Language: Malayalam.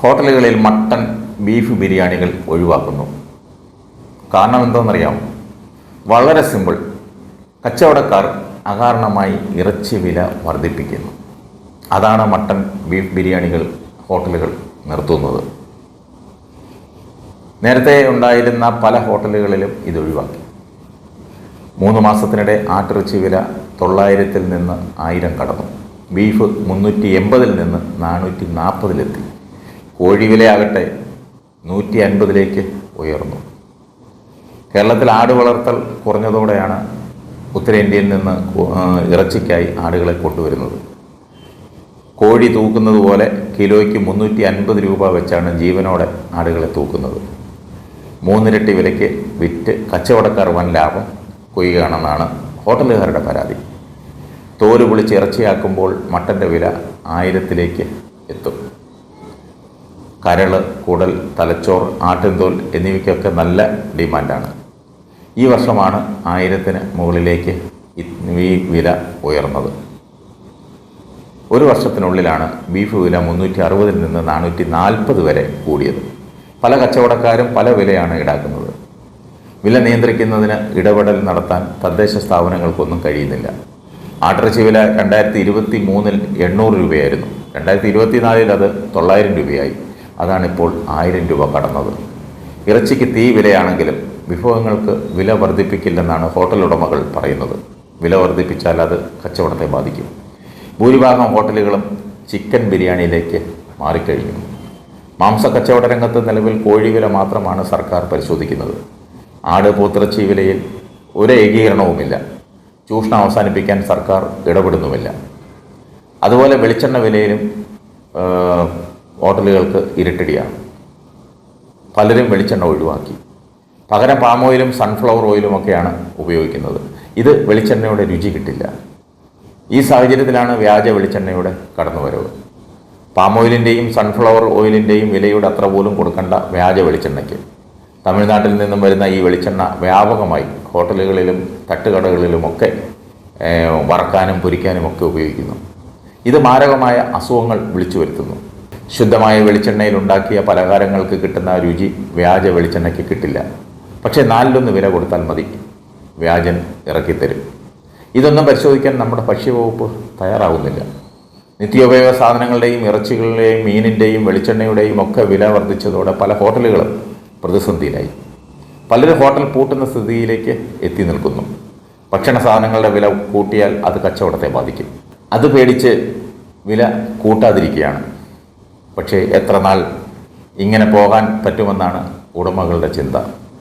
ഹോട്ടലുകളിൽ മട്ടൺ ബീഫ് ബിരിയാണികൾ ഒഴിവാക്കുന്നു. കാരണം എന്താണെന്നറിയാമോ വളരെ സിമ്പിൾ. കച്ചവടക്കാർ അകാരണമായി ഇറച്ചി വില വർദ്ധിപ്പിക്കുന്നു. അതാണ് മട്ടൺ ബീഫ് ബിരിയാണികൾ ഹോട്ടലുകൾ നിർത്തുന്നത്. നേരത്തെ ഉണ്ടായിരുന്ന പല ഹോട്ടലുകളിലും ഇത് ഒഴിവാക്കി. മൂന്ന് മാസത്തിനിടെ ആട്ടിറച്ചി വില തൊള്ളായിരത്തിൽ നിന്ന് ആയിരം കടന്നു. ബീഫ് മുന്നൂറ്റി എൺപതിൽ നിന്ന് നാനൂറ്റി നാൽപ്പതിലെത്തി. കോഴി വിലയാകട്ടെ നൂറ്റി അൻപതിലേക്ക് ഉയർന്നു. കേരളത്തിൽ ആട് വളർത്തൽ കുറഞ്ഞതോടെയാണ് ഉത്തരേന്ത്യയിൽ നിന്ന് ഇറച്ചിക്കായി ആടുകളെ കൊണ്ടുവരുന്നത്. കോഴി തൂക്കുന്നത് പോലെ കിലോയ്ക്ക് മുന്നൂറ്റി അൻപത് രൂപ വെച്ചാണ് ജീവനോടെ ആടുകളെ തൂക്കുന്നത്. മൂന്നിരട്ടി വിലയ്ക്ക് വിറ്റ് കച്ചവടക്കാർ വൻ ലാഭം കൊയ്യുകയാണെന്നാണ് ഹോട്ടലുകാരുടെ പരാതി. തോൽ പൊളിച്ച് ഇറച്ചിയാക്കുമ്പോൾ മട്ടന്റെ വില ആയിരത്തിലേക്ക് എത്തും. കരൾ കൂടൽ തലച്ചോർ ആട്ടിൻതോൽ എന്നിവയ്ക്കൊക്കെ നല്ല ഡിമാൻഡാണ്. ഈ വർഷമാണ് ആയിരത്തിന് മുകളിലേക്ക് ഈ വില ഉയർന്നത്. ഒരു വർഷത്തിനുള്ളിലാണ് ബീഫ് വില മുന്നൂറ്റി അറുപതിൽ നിന്ന് നാനൂറ്റി നാൽപ്പത് വരെ കൂടിയത്. പല കച്ചവടക്കാരും പല വിലയാണ് ഈടാക്കുന്നത്. വില നിയന്ത്രിക്കുന്നതിന് ഇടപെടൽ നടത്താൻ തദ്ദേശ സ്ഥാപനങ്ങൾക്കൊന്നും കഴിയുന്നില്ല. ആട്ടിറച്ചി വില രണ്ടായിരത്തി ഇരുപത്തി മൂന്നിൽ എണ്ണൂറ് രൂപയായിരുന്നു. രണ്ടായിരത്തി ഇരുപത്തിനാലിൽ അത് തൊള്ളായിരം രൂപയായി. അതാണിപ്പോൾ ആയിരം രൂപ കടന്നത്. ഇറച്ചിക്ക് തീ വിലയാണെങ്കിലും വിഭവങ്ങൾക്ക് വില വർദ്ധിപ്പിക്കില്ലെന്നാണ് ഹോട്ടൽ ഉടമകൾ പറയുന്നത്. വില വർദ്ധിപ്പിച്ചാൽ അത് കച്ചവടത്തെ ബാധിക്കും. ഭൂരിഭാഗം ഹോട്ടലുകളും ചിക്കൻ ബിരിയാണിയിലേക്ക് മാറിക്കഴിഞ്ഞു. മാംസ കച്ചവട രംഗത്ത് നിലവിൽ കോഴി വില മാത്രമാണ് സർക്കാർ പരിശോധിക്കുന്നത്. ആട് പൂത്തിറച്ചി വിലയിൽ ഒരു ഏകീകരണവുമില്ല. ചൂഷണം അവസാനിപ്പിക്കാൻ സർക്കാർ ഇടപെടുന്നുമില്ല. അതുപോലെ വെളിച്ചെണ്ണ വിലയിലും ഹോട്ടലുകൾക്ക് ഇരുട്ടടിയാണ്. പലരും വെളിച്ചെണ്ണ ഒഴിവാക്കി. പകരം പാം ഓയിലും സൺഫ്ലവർ ഓയിലും ഒക്കെയാണ് ഉപയോഗിക്കുന്നത്. ഇത് വെളിച്ചെണ്ണയുടെ രുചി കിട്ടില്ല. ഈ സാഹചര്യത്തിലാണ് വ്യാജ വെളിച്ചെണ്ണയുടെ കടന്നുവരവ്. പാം ഓയിലിന്റെയും സൺഫ്ലവർ ഓയിലിന്റെയും വിലയുടെ അത്ര പോലും കൊടുക്കേണ്ട വ്യാജ വെളിച്ചെണ്ണയ്ക്ക്. തമിഴ്നാട്ടിൽ നിന്നും വരുന്ന ഈ വെളിച്ചെണ്ണ വ്യാപകമായി ഹോട്ടലുകളിലും തട്ടുകടകളിലുമൊക്കെ വറക്കാനും പൊരിക്കാനും ഒക്കെ ഉപയോഗിക്കുന്നു. ഇത് മാരകമായ അസുഖങ്ങൾ വിളിച്ചു വരുത്തുന്നു ശുദ്ധമായ വെളിച്ചെണ്ണയിൽ ഉണ്ടാക്കിയ പലഹാരങ്ങൾക്ക് കിട്ടുന്ന രുചി വ്യാജ വെളിച്ചെണ്ണയ്ക്ക് കിട്ടില്ല. പക്ഷേ നാലിലൊന്ന് വില കൊടുത്താൽ മതി. വ്യാജൻ ഇറക്കിത്തരും. ഇതൊന്നും പരിശോധിക്കാൻ നമ്മുടെ ഭക്ഷ്യവകുപ്പ് തയ്യാറാകുന്നില്ല നിത്യോപയോഗ സാധനങ്ങളുടെയും ഇറച്ചികളുടെയും മീനിന്റെയും വെളിച്ചെണ്ണയുടെയും ഒക്കെ വില വർദ്ധിച്ചതോടെ പല ഹോട്ടലുകളും പ്രതിസന്ധിയിലായി. പലരും ഹോട്ടൽ പൂട്ടുന്ന സ്ഥിതിയിലേക്ക് എത്തി നിൽക്കുന്നു. ഭക്ഷണ സാധനങ്ങളുടെ വില കൂട്ടിയാൽ അത് കച്ചവടത്തെ ബാധിക്കും. അത് പേടിച്ച് വില കൂട്ടാതിരിക്കുകയാണ്. പക്ഷേ എത്ര നാൾ ഇങ്ങനെ പോകാൻ പറ്റുമെന്നാണ് ഉടമകളുടെ ചിന്ത.